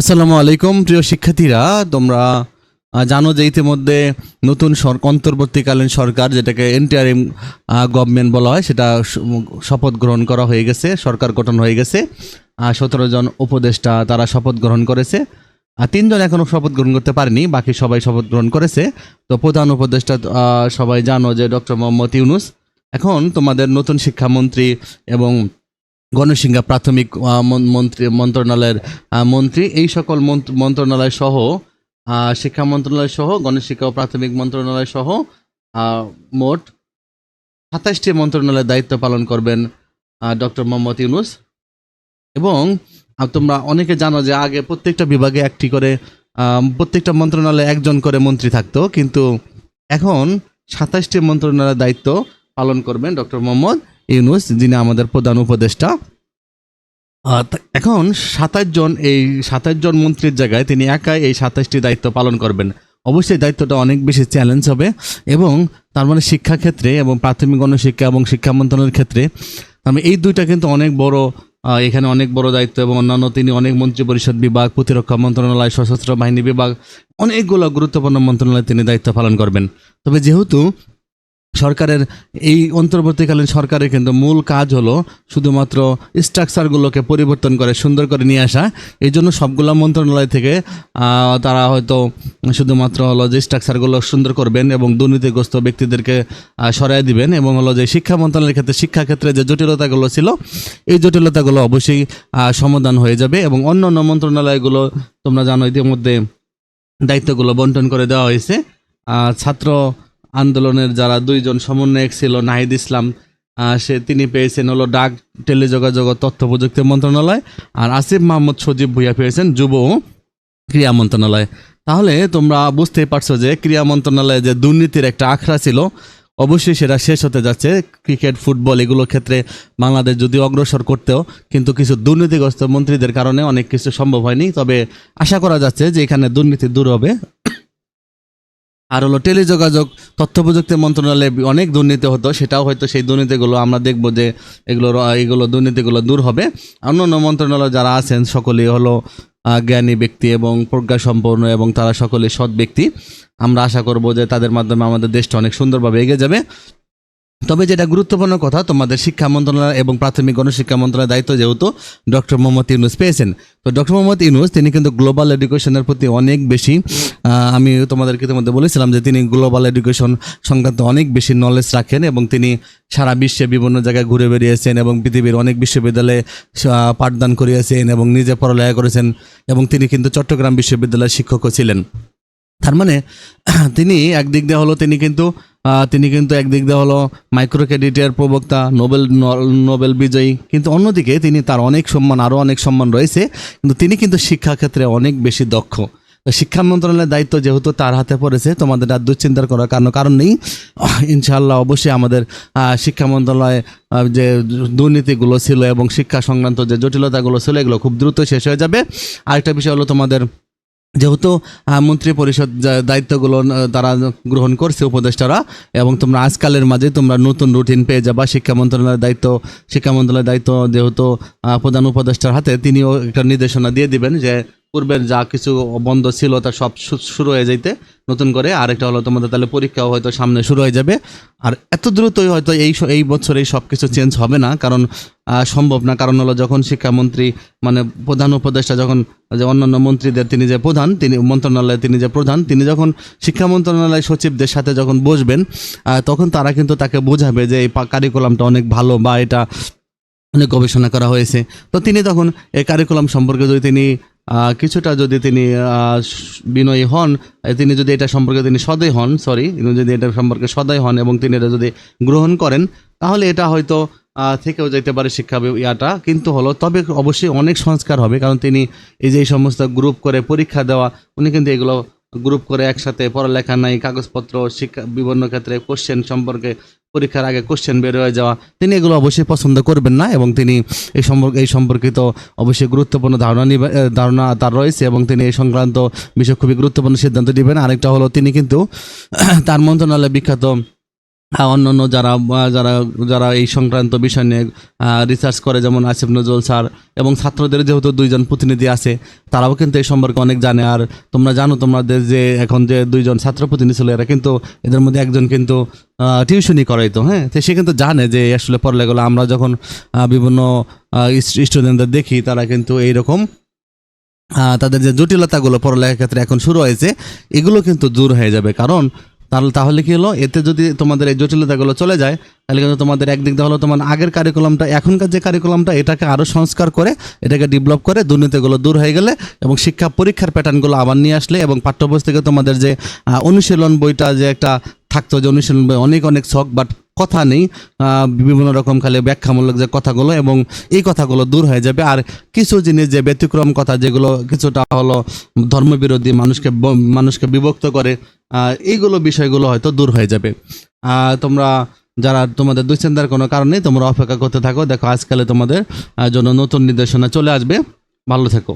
আসসালামু আলাইকুম, প্রিয় শিক্ষার্থীরা। তোমরা জানো যে ইতিমধ্যে নতুন অন্তর্বর্তীকালীন সরকার, যেটাকে এনটিআরএম গভর্নমেন্ট বলা হয়, সেটা শপথ গ্রহণ করা হয়ে গেছে, সরকার গঠন হয়ে গেছে। সতেরো জন উপদেষ্টা, তারা শপথ গ্রহণ করেছে। আর তিনজন এখনও শপথ গ্রহণ করতে পারেনি, বাকি সবাই শপথ গ্রহণ করেছে। তো প্রধান উপদেষ্টা সবাই জানো যে ডক্টর মোহাম্মদ ইউনুস। এখন তোমাদের নতুন শিক্ষামন্ত্রী এবং গণসিংহা প্রাথমিক মন্ত্রী, মন্ত্রণালয়ের মন্ত্রী। এই সকল মন্ত্র- মন্ত্রণালয় সহ শিক্ষা মন্ত্রণালয় সহ, গণশিক্ষা ও প্রাথমিক মন্ত্রণালয় সহ মোট সাতাশটি মন্ত্রণালয়ের দায়িত্ব পালন করবেন ডক্টর মোহাম্মদ ইউনুস। এবং তোমরা অনেকে জানো যে আগে প্রত্যেকটা বিভাগে একটি করে প্রত্যেকটা মন্ত্রণালয়ে একজন করে মন্ত্রী থাকতো। কিন্তু এখন সাতাশটি মন্ত্রণালয়ের দায়িত্ব পালন করবেন ডক্টর মোহাম্মদ ইউনুস, যিনি আমাদের প্রধান উপদেষ্টা। এখন সাতাশ জন, এই সাতাশ জন মন্ত্রীর জায়গায় তিনি একাই এই সাতাশটি দায়িত্ব পালন করবেন। অবশ্যই দায়িত্বটা অনেক বেশি চ্যালেঞ্জ হবে এবং তার মানে শিক্ষাক্ষেত্রে এবং প্রাথমিক গণশিক্ষা এবং শিক্ষা মন্ত্রণালয়ের ক্ষেত্রে, তার মানে এই দুইটা কিন্তু অনেক বড় এখানে অনেক বড় দায়িত্ব এবং অন্যান্য তিনি অনেক মন্ত্রী পরিষদ বিভাগ, প্রতিরক্ষা মন্ত্রণালয়, সশস্ত্র বাহিনী বিভাগ, অনেকগুলো গুরুত্বপূর্ণ মন্ত্রণালয়ে তিনি দায়িত্ব পালন করবেন। তবে যেহেতু সরকারের, এই অন্তর্বর্তীকালীন সরকারের কিন্তু মূল কাজ হলো শুধুমাত্র স্ট্রাকচারগুলোকে পরিবর্তন করে, সুন্দর করে নিয়ে আসা। এই জন্য সবগুলো মন্ত্রণালয় থেকে তারা হয়তো শুধুমাত্র হলো যে স্ট্রাকচারগুলো সুন্দর করবেন এবং দুর্নীতিগ্রস্ত ব্যক্তিদেরকে সরাই দিবেন এবং হলো যে শিক্ষা মন্ত্রণালয়ের ক্ষেত্রে, শিক্ষাক্ষেত্রে যে জটিলতাগুলো ছিল, এই জটিলতাগুলো অবশ্যই সমাধান হয়ে যাবে এবং অন্য অন্য মন্ত্রণালয়গুলো, তোমরা জানো ইতিমধ্যে দায়িত্বগুলো বন্টন করে দেওয়া হয়েছে। ছাত্র আন্দোলনের যারা দুইজন সমন্বয়ক ছিল, নাহিদ ইসলাম সে তিনি পেয়েছেন হলো ডাক, টেলিযোগাযোগ তথ্য প্রযুক্তি মন্ত্রণালয়। আর আসিফ মাহমুদ সজীব ভুইয়া পেয়েছেন যুব ক্রীড়া মন্ত্রণালয়। তাহলে তোমরা বুঝতেই পারছ যে ক্রীড়া মন্ত্রণালয়ে যে দুর্নীতির একটা আখড়া ছিল, অবশ্যই সেটা শেষ হতে যাচ্ছে। ক্রিকেট, ফুটবল এগুলোর ক্ষেত্রে বাংলাদেশ যদি অগ্রসর করতেও কিন্তু কিছু দুর্নীতিগ্রস্ত মন্ত্রীদের কারণে অনেক কিছু সম্ভব হয়নি। তবে আশা করা যাচ্ছে যে এখানে দুর্নীতি দূর হবে। আর হলো টেলিযোগাযোগ তথ্য প্রযুক্তি মন্ত্রণালয়ে অনেক দুর্নীতি হতো, সেটাও হয়তো সেই দুর্নীতিগুলো আমরা দেখব যে এগুলো এগুলো দুর্নীতিগুলো দূর হবে। অন্য অন্য মন্ত্রণালয় যারা আছেন সকলেই হলো জ্ঞানী ব্যক্তি এবং প্রজ্ঞা সম্পন্ন এবং তারা সকলে সৎ ব্যক্তি। আমরা আশা করব যে তাদের মাধ্যমে আমাদের দেশটা অনেক সুন্দরভাবে এগিয়ে যাবে। তবে যেটা গুরুত্বপূর্ণ কথা, তোমাদের শিক্ষা মন্ত্রণালয় এবং প্রাথমিক গণশিক্ষা মন্ত্রণালয়ের দায়িত্ব যেহেতু ডক্টর মোহাম্মদ ইউনুস পেয়েছেন। তো ডক্টর মোহাম্মদ ইউনুস, তিনি কিন্তু গ্লোবাল এডুকেশনের প্রতি অনেক বেশি আমি তোমাদেরকে ইতিমধ্যে বলেছিলাম যে তিনি গ্লোবাল এডুকেশন সংক্রান্ত অনেক বেশি নলেজ রাখেন এবং তিনি সারা বিশ্বে বিভিন্ন জায়গায় ঘুরে বেরিয়েছেন এবং পৃথিবীর অনেক বিশ্ববিদ্যালয়ে পাঠদান করিয়েছেন এবং নিজে পড়ালেখা করেছেন এবং তিনি কিন্তু চট্টগ্রাম বিশ্ববিদ্যালয়ের শিক্ষকও ছিলেন। তার মানে তিনি একদিক দিয়ে হলো তিনি কিন্তু তিনি কিন্তু একদিক দিয়ে হলো মাইক্রো ক্রেডিটের প্রবক্তা, নোবেল নোবেল বিজয়ী। কিন্তু অন্যদিকে তিনি তার অনেক সম্মান, আরও অনেক সম্মান রয়েছে। কিন্তু তিনি কিন্তু শিক্ষাক্ষেত্রে অনেক বেশি দক্ষ। শিক্ষা মন্ত্রণালয়ের দায়িত্ব যেহেতু তার হাতে পড়েছে, তোমাদের আর দুশ্চিন্তার করার কারণ কারণ নেই। ইনশাআল্লাহ অবশ্যই আমাদের শিক্ষা মন্ত্রণালয়ে যে দুর্নীতিগুলো ছিল এবং শিক্ষা সংক্রান্ত যে জটিলতাগুলো ছিল, এগুলো খুব দ্রুত শেষ হয়ে যাবে। আরেকটা বিষয় হলো তোমাদের যেহেতু মন্ত্রী পরিষদ দায়িত্বগুলো তারা গ্রহণ করছে উপদেষ্টারা, এবং তোমরা আজকালের মাঝে তোমরা নতুন রুটিন পেয়ে যাবা। শিক্ষা মন্ত্রণালয়ের দায়িত্ব, শিক্ষা মন্ত্রণালয়ের দায়িত্ব যেহেতু প্রধান উপদেষ্টার হাতে, তিনিও একটা নির্দেশনা দিয়ে দিবেন যে পূর্বের যা কিছু বন্ধ ছিল তা সব শুরু হয়ে যাইতে। নতুন করে আরেকটা হলো তোমাদের তাহলে পরীক্ষাও হয়তো সামনে শুরু হয়ে যাবে। আর এত দ্রুতই হয়তো এই এই বছর এই সব কিছু চেঞ্জ হবে না, কারণ সম্ভব না। কারণ হলো যখন শিক্ষামন্ত্রী মানে প্রধান উপদেষ্টা যখন, যে অন্যান্য মন্ত্রীদের তিনি যে প্রধান, তিনি মন্ত্রণালয়ে তিনি যে প্রধান, তিনি যখন শিক্ষা মন্ত্রণালয় সচিবদের সাথে যখন বসবেন তখন তারা কিন্তু তাকে বোঝাবে যে এই কারিকুলামটা অনেক ভালো বা এটা অনেক গবেষণা করা হয়েছে। তো তিনি তখন এই কারিকুলাম সম্পর্কে যদি তিনি কিছুটা যদি তিনি বিনয়ী হন তিনি যদি এটা সম্পর্কে তিনি সদয় হন সরি তিনি যদি এটা সম্পর্কে সদয় হন এবং তিনি এটা যদি গ্রহণ করেন, তাহলে এটা হয়তো থেকেও যেতে পারে শিক্ষা ইয়াটা। কিন্তু হলো, তবে অবশ্যই অনেক সংস্কার হবে, কারণ তিনি এই যে এই সমস্ত গ্রুপ করে পরীক্ষা দেওয়া, উনি কিন্তু এগুলো গ্রুপ করে একসাথে পড়ালেখা নাই, কাগজপত্র, শিক্ষা, বিভিন্ন ক্ষেত্রে কোশ্চেন সম্পর্কে পরীক্ষার আগে কোশ্চেন বের হয়ে যাওয়া। তিনি এগুলো অবশ্যই পছন্দ করবেন না এবং তিনি এই সম্পর্কে এই সম্পর্কিত অবশ্যই গুরুত্বপূর্ণ ধারণা ধারণা তার রয়েছে এবং তিনি এই সংক্রান্ত বিষয়ে খুবই গুরুত্বপূর্ণ সিদ্ধান্ত নেবেন। আরেকটা হলো তিনি কিন্তু তার মন্ত্রণালয়ে বিখ্যাত অন্য অন্য যারা যারা যারা এই সংক্রান্ত বিষয় নিয়ে রিসার্চ করে, যেমন আসিফ নজরুল স্যার এবং ছাত্রদের যেহেতু দুইজন প্রতিনিধি আছে, তারাও কিন্তু এই সম্পর্কে অনেক জানে। আর তোমরা জানো, তোমাদের যে এখন যে দুইজন ছাত্র প্রতিনিধি ছিল, এরা কিন্তু এদের মধ্যে একজন কিন্তু টিউশনই করাইতো হ্যাঁ? তো সে কিন্তু জানে যে আসলে পড়ালেগুলো আমরা যখন বিভিন্ন স্টুডেন্টদের দেখি, তারা কিন্তু এইরকম তাদের যে জটিলতাগুলো পড়ালেখার ক্ষেত্রে এখন শুরু হয়েছে, এগুলো কিন্তু দূর হয়ে যাবে। কারণ তাহলে তাহলে কি হলো? এতে যদি তোমাদের এই জটিলতাগুলো চলে যায়, তাহলে কিন্তু তোমাদের একদিক দিয়ে হলো তোমার আগের কারিকুলামটা এখনকার যে কারিকুলামটা এটাকে আরও সংস্কার করে, এটাকে ডেভেলপ করে দুর্নীতিগুলো দূর হয়ে গেলে এবং শিক্ষা পরীক্ষার প্যাটার্নগুলো আবার নিয়ে আসলে এবং পাঠ্যপুস্তকে তোমাদের যে অনুশীলন বইটা যে একটা থাকতো, যে অনুশীলন বই, অনেক অনেক শখ বাট কথা নেই বিভিন্ন রকম খালি ব্যাখ্যামূলক যে কথাগুলো এবং এই কথাগুলো দূর হয়ে যাবে। আর কিছু জিনিস যে ব্যতিক্রম কথা, যেগুলো কিছুটা হলো ধর্মবিরোধী, মানুষকে মানুষকে বিভক্ত করে এইগুলো বিষয়গুলো হয়তো দূর হয়ে যাবে। তোমরা যারা তোমাদের দুশ্চিন্তার কোনো কারণ তোমরা অপেক্ষা করতে থাকো। দেখো, আজকালে তোমাদের জন্য নতুন নির্দেশনা চলে আসবে। ভালো থেকো।